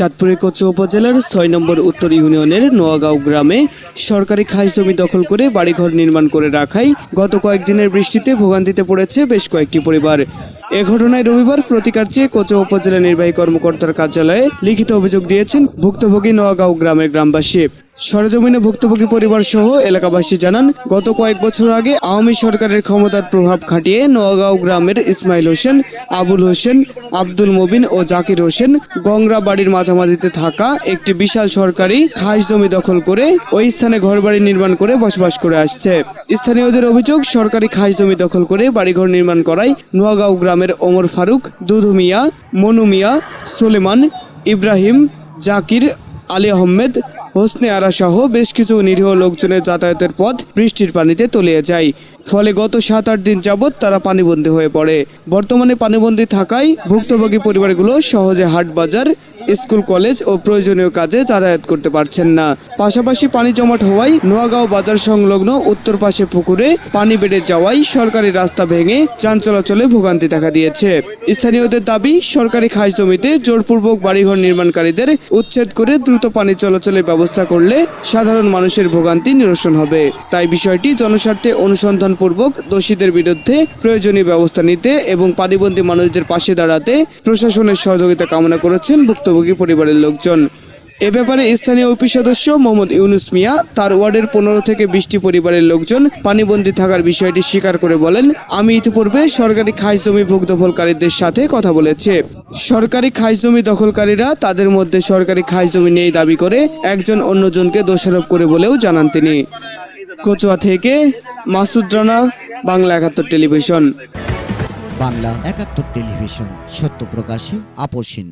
চাঁদপুরের কোচো উপজেলার ছয় নম্বর উত্তর ইউনিয়নের নোয়াগাঁও গ্রামে সরকারি খাস জমি দখল করে বাড়িঘর নির্মাণ করে রাখায় গত কয়েকদিনের বৃষ্টিতে ভোগান্তিতে পড়েছে বেশ কয়েকটি পরিবার। এ ঘটনায় রবিবার প্রতিকার চেয়ে কোচো উপজেলা নির্বাহী কর্মকর্তার কার্যালয়ে লিখিত অভিযোগ দিয়েছেন ভুক্তভোগী নোয়াগাঁও গ্রামের গ্রামবাসী। সরজমিনে ভুক্তভোগী পরিবার সহ এলাকাবাসী জানান, গত কয়েক বছর আগে আওয়ামী সরকারের ক্ষমতার প্রভাব খাটিয়ে নোয়াগাঁও গ্রামের ইসমাইল হোসেন, আবুল হোসেন আব্দুল মবিন ও জাকির হোসেন গংরা বাড়ির মাঝামাঝিতে থাকা একটি বিশাল সরকারি খাস জমি দখল করে ওই স্থানে ঘরবাড়ি নির্মাণ করে বসবাস করে আসছে। স্থানীয়দের অভিযোগ, সরকারি খাস জমি দখল করে বাড়িঘর নির্মাণ করায় নোয়াগাঁও গ্রামের ওমর ফারুক, দুধু মিয়া, মনু মিয়া, সুলেমান, ইব্রাহিম, জাকির, আলী আহমেদ হোসনে আরা সহ বেশ কিছু নিরীহ লোকজনের যাতায়াতের পথ বৃষ্টির পানিতে তলিয়ে যায়। ফলে গত সাত আট দিন যাবৎ তারা পানিবন্দী হয়ে পড়ে। বর্তমানে পানিবন্দী থাকায় ভুক্তভোগী পরিবারগুলো সহজে হাট বাজার স্কুল, কলেজ ও প্রয়োজনীয় কাজে যাতায়াত করতে পারছেন না। পাশাপাশি পানি জমাট হওয়ায় নোয়াগাঁও বাজার সংলগ্ন উত্তর পাশে পুকুরে পানি বেড়ে যাওয়ায় সরকারি রাস্তা ভেঙে যান চলাচলে ভোগান্তি দেখা দিয়েছে। স্থানীয়দের দাবি, সরকারি খাস জমিতে জোরপূর্বক বাড়িঘর নির্মাণকারীদের উচ্ছেদ করে দ্রুত পানি চলাচলের ব্যবস্থা করলে সাধারণ মানুষের ভোগান্তি নিরসন হবে। তাই বিষয়টি জনস্বার্থে অনুসন্ধানপূর্বক দোষীদের বিরুদ্ধে প্রয়োজনীয় ব্যবস্থা নিতে এবং পানিবন্দী মানুষদের পাশে দাঁড়াতে প্রশাসনের সহযোগিতা কামনা করেছেন ভুক্তভোগী। পরিবারের লোকজন। এ ব্যাপারে স্থানীয় ওপি সদস্য মোহাম্মদ ইউনুস মিয়া, তার ওয়ার্ডের পনেরো থেকে বিশটি পরিবারের লোকজন পানিবন্দী থাকার বিষয়টি স্বীকার করে বলেন, আমি ইতিপূর্বে সরকারি খাস জমি ভোগদখলকারীদের সাথে কথা বলেছে। সরকারি খাস জমি দখলকারীরা তাদের মধ্যে সরকারি খাস জমি নেই দাবি করে, একজন অন্যজনকে দোষারোপ করে বলেও জানান তিনি। কচুয়া থেকে মাসুদ রানা, বাংলা একাত্তর টেলিভিশন। বাংলা একাত্তর টেলিভিশন, সত্য প্রকাশে আপোষহীন